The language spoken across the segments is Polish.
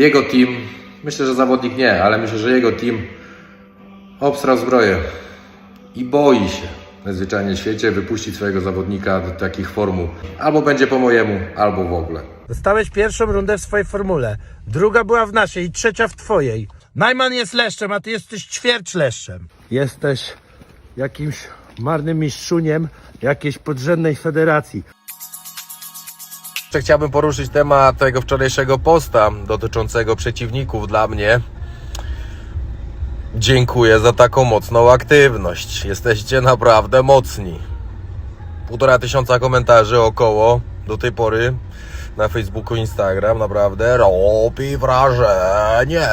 jego team, myślę, że zawodnik nie, ale myślę, że jego team obstrał zbroję i boi się najzwyczajniej w świecie wypuścić swojego zawodnika do takich formuł. Albo będzie po mojemu, albo w ogóle. Dostałeś pierwszą rundę w swojej formule, druga była w naszej i trzecia w twojej. Najman jest leszczem, a ty jesteś ćwierć leszczem. Jesteś jakimś marnym mistrzuniem jakiejś podrzędnej federacji. Jeszcze chciałbym poruszyć temat tego wczorajszego posta dotyczącego przeciwników dla mnie. Dziękuję za taką mocną aktywność. Jesteście naprawdę mocni. Półtora tysiąca komentarzy około do tej pory na Facebooku, Instagram. Naprawdę robi wrażenie.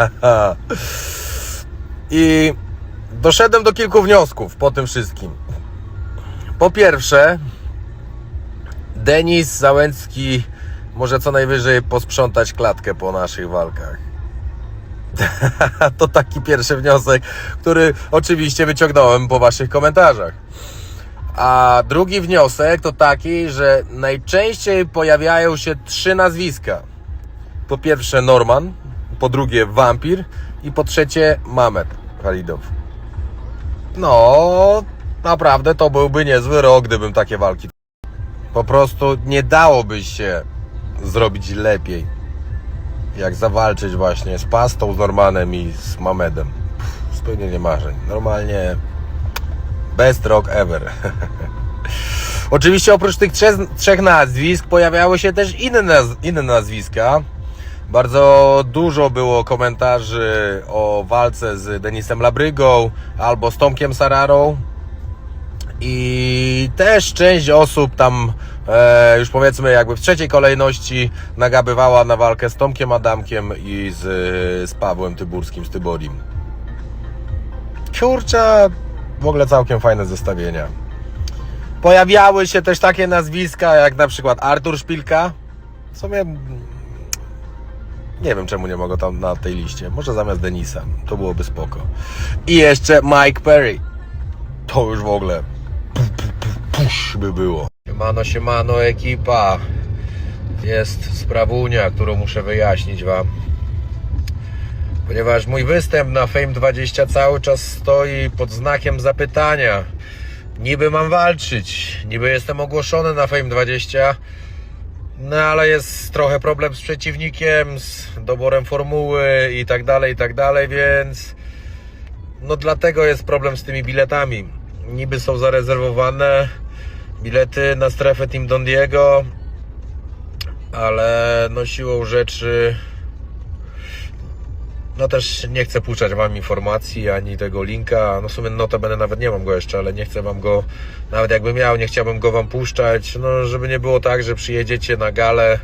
I doszedłem do kilku wniosków po tym wszystkim. Po pierwsze, Denis Załęcki może co najwyżej posprzątać klatkę po naszych walkach. to taki pierwszy wniosek, który oczywiście wyciągnąłem po Waszych komentarzach. A drugi wniosek to taki, że najczęściej pojawiają się trzy nazwiska. Po pierwsze Norman, po drugie Wampir i po trzecie Mamet Halidow. No, naprawdę to byłby niezły rok, gdybym takie walki po prostu nie dałoby się zrobić lepiej. Jak zawalczyć właśnie z Pastą, z Normanem i z Mamedem. Spełnienie marzeń. Normalnie best rock ever. Oczywiście oprócz tych trzech, trzech nazwisk pojawiały się też inne, inne nazwiska. Bardzo dużo było komentarzy o walce z Denisem Labrygą albo z Tomkiem Sararą. I też część osób tam, e, już powiedzmy, jakby w trzeciej kolejności nagabywała na walkę z Tomkiem Adamkiem i z, z Pawłem Tyburskim, z Tyborim. Kurczę, w ogóle całkiem fajne zestawienia. Pojawiały się też takie nazwiska, jak na przykład Artur Szpilka. W sumie mm, nie wiem, czemu nie mogę tam na tej liście. Może zamiast Denisa. To byłoby spoko. I jeszcze Mike Perry. To już w ogóle push by było. Siemano, siemano ekipa. Jest sprawunia, którą muszę wyjaśnić Wam. Ponieważ mój występ na Fame 20 cały czas stoi pod znakiem zapytania. Niby mam walczyć, niby jestem ogłoszony na Fame 20, no ale jest trochę problem z przeciwnikiem, z doborem formuły i tak dalej, i tak dalej, więc no dlatego jest problem z tymi biletami. Niby są zarezerwowane bilety na strefę Team Don Diego, ale no siłą rzeczy no też nie chcę puszczać Wam informacji ani tego linka. No w sumie notabene nawet nie mam go jeszcze, ale nie chcę Wam go, nawet jakby miał, nie chciałbym go Wam puszczać. No żeby nie było tak, że przyjedziecie na galę,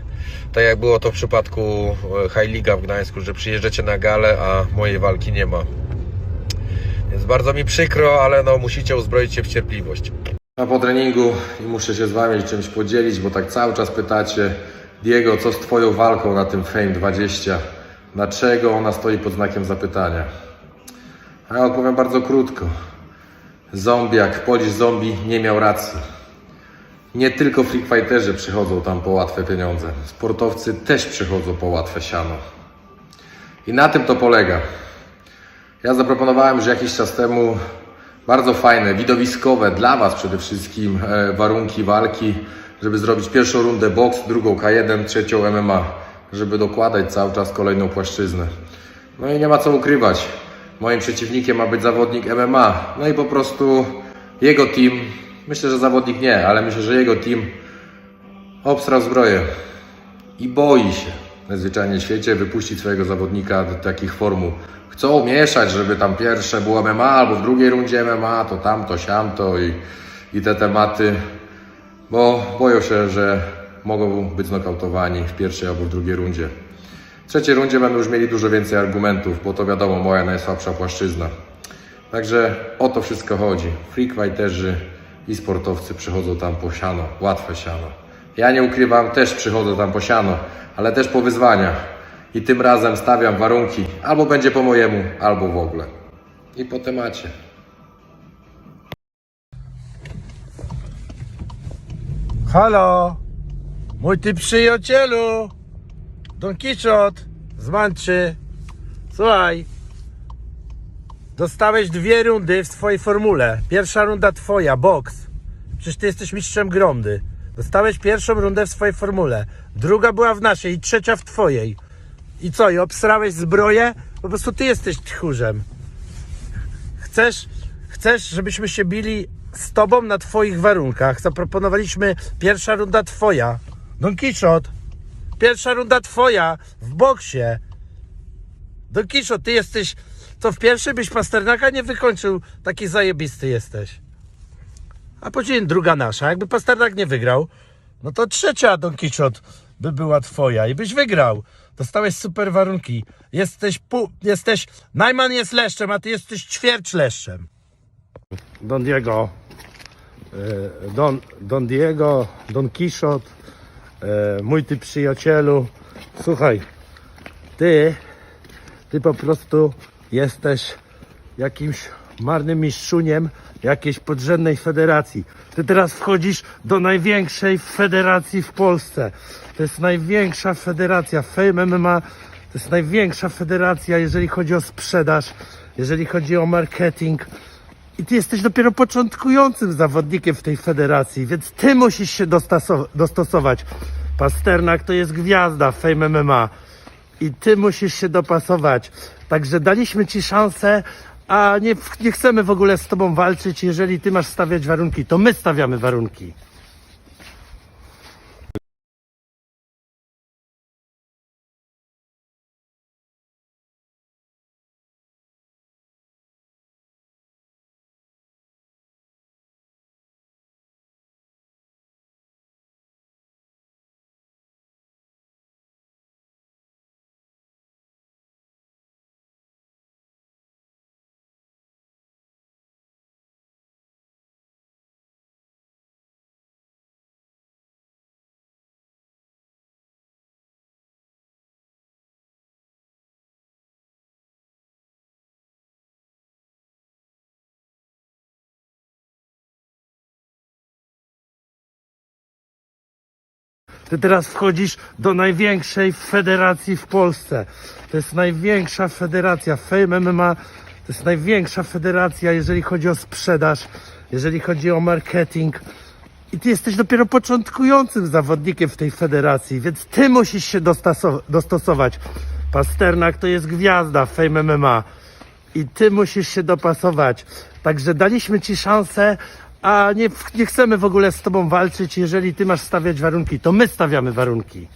tak jak było to w przypadku e, High Liga w Gdańsku, że przyjeżdżacie na galę, a mojej walki nie ma. Więc bardzo mi przykro, ale no musicie uzbroić się w cierpliwość. A po treningu i muszę się z Wami czymś podzielić, bo tak cały czas pytacie Diego, co z Twoją walką na tym Fame 20? Dlaczego ona stoi pod znakiem zapytania? A ja odpowiem bardzo krótko. Zombiak, Polish Zombie nie miał racji. Nie tylko freak fighterzy przychodzą tam po łatwe pieniądze. Sportowcy też przychodzą po łatwe siano. I na tym to polega. Ja zaproponowałem już jakiś czas temu bardzo fajne, widowiskowe dla Was przede wszystkim e, warunki walki, żeby zrobić pierwszą rundę boks, drugą K1, trzecią MMA, żeby dokładać cały czas kolejną płaszczyznę. No i nie ma co ukrywać. Moim przeciwnikiem ma być zawodnik MMA. No i po prostu jego team, myślę, że zawodnik nie, ale myślę, że jego team obstrał zbroję i boi się najzwyczajniej w świecie wypuścić swojego zawodnika do takich formuł. Chcą mieszać, żeby tam pierwsze było MMA, albo w drugiej rundzie MMA, to tamto, siamto i, i te tematy, bo boją się, że mogą być znokautowani w pierwszej albo w drugiej rundzie. W trzeciej rundzie będą już mieli dużo więcej argumentów, bo to wiadomo, moja najsłabsza płaszczyzna. Także o to wszystko chodzi. Freak fighterzy i sportowcy przychodzą tam po siano, łatwe siano. Ja nie ukrywam, też przychodzę tam po siano, ale też po wyzwaniach. I tym razem stawiam warunki, albo będzie po mojemu, albo w ogóle. I po temacie. Halo, mój ty przyjacielu, Don Kichot z Manczy. Słuchaj. Dostałeś dwie rundy w swojej formule. Pierwsza runda twoja, boks. Przecież ty jesteś mistrzem gromdy. Dostałeś pierwszą rundę w swojej formule. Druga była w naszej i trzecia w twojej. I co, i obsrałeś zbroję? Po prostu ty jesteś tchórzem. Chcesz, chcesz, żebyśmy się bili z tobą na twoich warunkach. Zaproponowaliśmy pierwsza runda twoja. Don Kichot. Pierwsza runda twoja w boksie. Don Kichot, ty jesteś... To w pierwszej byś Pasternaka nie wykończył. Taki zajebisty jesteś. A później druga nasza. Jakby Pasternak nie wygrał, no to trzecia Don Kichot by była twoja i byś wygrał. Dostałeś super warunki. Jesteś pół, jesteś, Najman jest leszczem, a ty jesteś ćwierć leszczem. Don Diego, e, Don, Don Diego, Don Kichot, e, mój ty przyjacielu. Słuchaj, ty, ty po prostu jesteś jakimś marnym mistrzuniem jakiejś podrzędnej federacji. Ty teraz wchodzisz do największej federacji w Polsce. To jest największa federacja. Fame MMA to jest największa federacja, jeżeli chodzi o sprzedaż, jeżeli chodzi o marketing. I ty jesteś dopiero początkującym zawodnikiem w tej federacji, więc ty musisz się dostosować. Pasternak to jest gwiazda Fame MMA i ty musisz się dopasować. Także daliśmy ci szansę, a nie, nie chcemy w ogóle z tobą walczyć. Jeżeli ty masz stawiać warunki, to my stawiamy warunki. Ty teraz wchodzisz do największej federacji w Polsce. To jest największa federacja Fame MMA. To jest największa federacja, jeżeli chodzi o sprzedaż, jeżeli chodzi o marketing. I ty jesteś dopiero początkującym zawodnikiem w tej federacji, więc ty musisz się dostosować. Pasternak to jest gwiazda Fame MMA i ty musisz się dopasować. Także daliśmy ci szansę, a nie, nie chcemy w ogóle z tobą walczyć. Jeżeli ty masz stawiać warunki, to my stawiamy warunki.